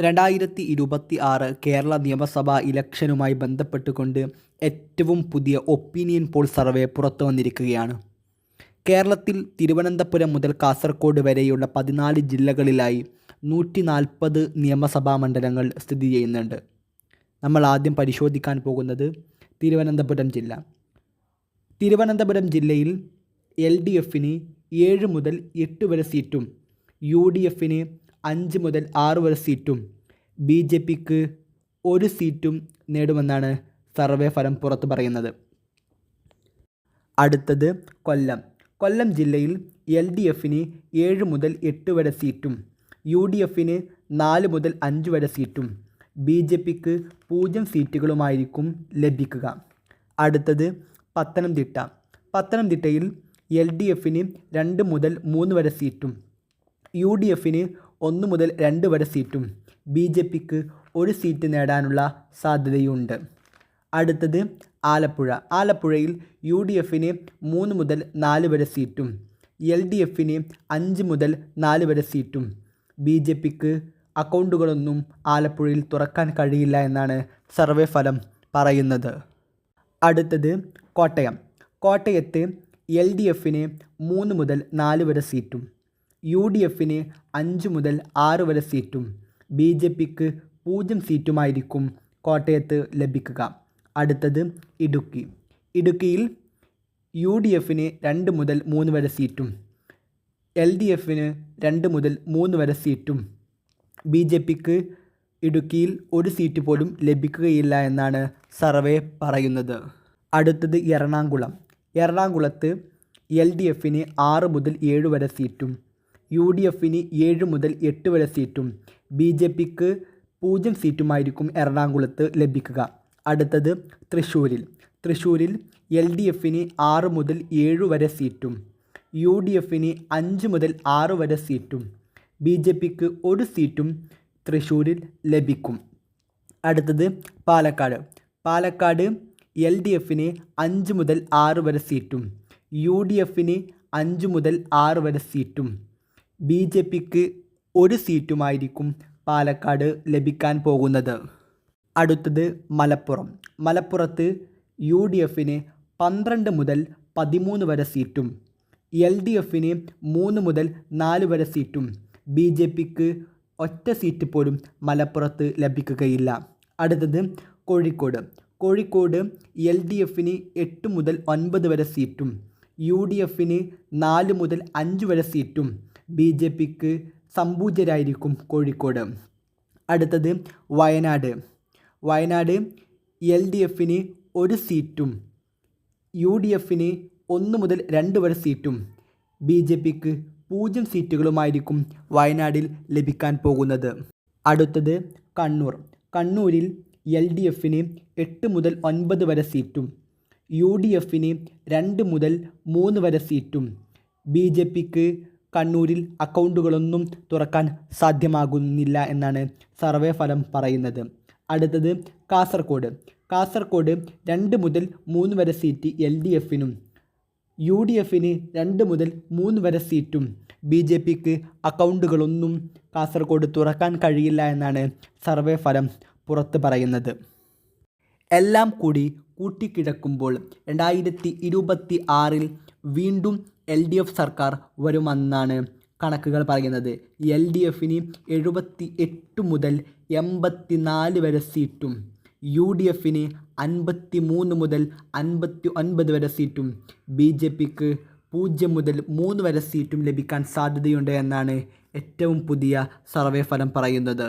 രണ്ടായിരത്തി ഇരുപത്തി ആറ് കേരള നിയമസഭാ ഇലക്ഷനുമായി ബന്ധപ്പെട്ടുകൊണ്ട് ഏറ്റവും പുതിയ ഒപ്പീനിയൻ പോൾ സർവേ പുറത്തു വന്നിരിക്കുകയാണ്. കേരളത്തിൽ തിരുവനന്തപുരം മുതൽ കാസർഗോഡ് വരെയുള്ള പതിനാല് ജില്ലകളിലായി നൂറ്റി നാൽപ്പത് നിയമസഭാ മണ്ഡലങ്ങൾ സ്ഥിതി ചെയ്യുന്നുണ്ട്. നമ്മൾ ആദ്യം പരിശോധിക്കാൻ പോകുന്നത് തിരുവനന്തപുരം ജില്ല. തിരുവനന്തപുരം ജില്ലയിൽ എൽ ഡി എഫിന് ഏഴ് മുതൽ എട്ട് വരെ സീറ്റും യു ഡി എഫിന് അഞ്ച് മുതൽ ആറ് വരെ സീറ്റും ബി ജെ പിക്ക് ഒരു സീറ്റും നേടുമെന്നാണ് സർവേ ഫലം പുറത്തു പറയുന്നത്. അടുത്തത് കൊല്ലം. കൊല്ലം ജില്ലയിൽ എൽ ഡി എഫിന് ഏഴ് മുതൽ എട്ട് വരെ സീറ്റും യു ഡി എഫിന് നാല് മുതൽ അഞ്ച് വരെ സീറ്റും ബി ജെ പിക്ക് പൂജ്യം സീറ്റുകളുമായിരിക്കും ലഭിക്കുക. അടുത്തത് പത്തനംതിട്ട. പത്തനംതിട്ടയിൽ എൽ ഡി എഫിന് രണ്ട് മുതൽ മൂന്ന് വരെ സീറ്റും യു ഡി എഫിന് ഒന്ന് മുതൽ രണ്ട് വരെ സീറ്റും ബി ജെ പിക്ക് ഒരു സീറ്റ് നേടാനുള്ള സാധ്യതയുണ്ട്. അടുത്തത് ആലപ്പുഴ. ആലപ്പുഴയിൽ യു ഡി എഫിന് മൂന്ന് മുതൽ നാല് വരെ സീറ്റും എൽ ഡി എഫിന് അഞ്ച് മുതൽ നാല് വരെ സീറ്റും. ബി ജെ പിക്ക് അക്കൗണ്ടുകളൊന്നും ആലപ്പുഴയിൽ തുറക്കാൻ കഴിയില്ല എന്നാണ് സർവേ ഫലം പറയുന്നത്. അടുത്തത് കോട്ടയം. കോട്ടയത്ത് എൽ ഡി എഫിന് മൂന്ന് മുതൽ നാല് വരെ സീറ്റും യു ഡി എഫിന് അഞ്ച് മുതൽ ആറ് വരെ സീറ്റും ബി ജെ പിക്ക് പൂജ്യം സീറ്റുമായിരിക്കും കോട്ടയത്ത് ലഭിക്കുക. അടുത്തത് ഇടുക്കി. ഇടുക്കിയിൽ യു ഡി എഫിന് രണ്ട് മുതൽ മൂന്ന് വരെ സീറ്റും എൽ ഡി എഫിന് രണ്ട് മുതൽ മൂന്ന് വരെ സീറ്റും ബി ജെ പിക്ക് ഇടുക്കിയിൽ ഒരു സീറ്റ് പോലും ലഭിക്കുകയില്ല എന്നാണ് സർവേ പറയുന്നത്. അടുത്തത് എറണാകുളം. എറണാകുളത്ത് എൽ ഡി എഫിന് ആറ് മുതൽ ഏഴ് വരെ സീറ്റും യു ഡി എഫിന് ഏഴ് മുതൽ എട്ട് വരെ സീറ്റും ബി ജെ പിക്ക് പൂജ്യം സീറ്റുമായിരിക്കും എറണാകുളത്ത് ലഭിക്കുക. അടുത്തത് തൃശ്ശൂരിൽ. തൃശ്ശൂരിൽ എൽ ഡി എഫിന് ആറ് മുതൽ ഏഴ് വരെ സീറ്റും യു ഡി എഫിന് അഞ്ച് മുതൽ ആറ് വരെ സീറ്റും ബി ജെ പിക്ക് ഒരു സീറ്റും തൃശ്ശൂരിൽ ലഭിക്കും. അടുത്തത് പാലക്കാട്. പാലക്കാട് എൽ ഡി എഫിന് അഞ്ച് മുതൽ ആറ് വരെ സീറ്റും യു ഡി എഫിന് അഞ്ച് മുതൽ ആറ് വരെ സീറ്റും ബി ജെ പിക്ക് ഒരു സീറ്റുമായിരിക്കും പാലക്കാട് ലഭിക്കാൻ പോകുന്നത്. അടുത്തത് മലപ്പുറം. മലപ്പുറത്ത് യു ഡി എഫിന് പന്ത്രണ്ട് മുതൽ പതിമൂന്ന് വരെ സീറ്റും എൽ ഡി എഫിന് മൂന്ന് മുതൽ നാല് വരെ സീറ്റും ബി ജെ പിക്ക് ഒറ്റ സീറ്റ് പോലും മലപ്പുറത്ത് ലഭിക്കുകയില്ല. അടുത്തത് കോഴിക്കോട്. കോഴിക്കോട് എൽ ഡി എഫിന് എട്ട് മുതൽ ഒൻപത് വരെ സീറ്റും യു ഡി എഫിന് നാല് മുതൽ അഞ്ച് വരെ സീറ്റും ബി ജെ പിക്ക് സമ്പൂജരായിരിക്കും കോഴിക്കോട്. അടുത്തത് വയനാട്. വയനാട് എൽ ഡി എഫിന് ഒരു സീറ്റും യു ഡി എഫിന് ഒന്ന് മുതൽ രണ്ട് വരെ സീറ്റും ബി ജെ പിക്ക് പൂജ്യം സീറ്റുകളുമായിരിക്കും വയനാടിൽ ലഭിക്കാൻ പോകുന്നത്. അടുത്തത് കണ്ണൂർ. കണ്ണൂരിൽ എൽ ഡി എഫിന് എട്ട് മുതൽ ഒൻപത് വരെ സീറ്റും യു ഡി എഫിന് രണ്ട് മുതൽ മൂന്ന് വരെ സീറ്റും ബി ജെ പിക്ക് കണ്ണൂരിൽ അക്കൗണ്ടുകളൊന്നും തുറക്കാൻ സാധ്യമാകുന്നില്ല എന്നാണ് സർവേ ഫലം പറയുന്നത്. അടുത്തത് കാസർഗോഡ് കാസർഗോഡ് രണ്ട് മുതൽ മൂന്ന് വരെ സീറ്റ് എൽ ഡി എഫിനും യു ഡി എഫിന് രണ്ട് മുതൽ മൂന്ന് വരെ സീറ്റും ബി ജെ പിക്ക് അക്കൗണ്ടുകളൊന്നും കാസർഗോഡ് തുറക്കാൻ കഴിയില്ല എന്നാണ് സർവേ ഫലം പുറത്ത് പറയുന്നത്. എല്ലാം കൂടി കൂട്ടിക്കിടക്കുമ്പോൾ രണ്ടായിരത്തി ഇരുപത്തി ആറിൽ വീണ്ടും എൽ ഡി എഫ് സർക്കാർ വരുമെന്നാണ് കണക്കുകൾ പറയുന്നത്. എൽ ഡി എഫിന് എഴുപത്തി എട്ട് മുതൽ എൺപത്തി നാല് വരെ സീറ്റും യു ഡി എഫിന് അൻപത്തി മൂന്ന് മുതൽ അൻപത്തി ഒൻപത് വരെ സീറ്റും ബി ജെ പിക്ക് പൂജ്യം മുതൽ മൂന്ന് വരെ സീറ്റും ലഭിക്കാൻ സാധ്യതയുണ്ട് എന്നാണ് ഏറ്റവും പുതിയ സർവേ ഫലം പറയുന്നത്.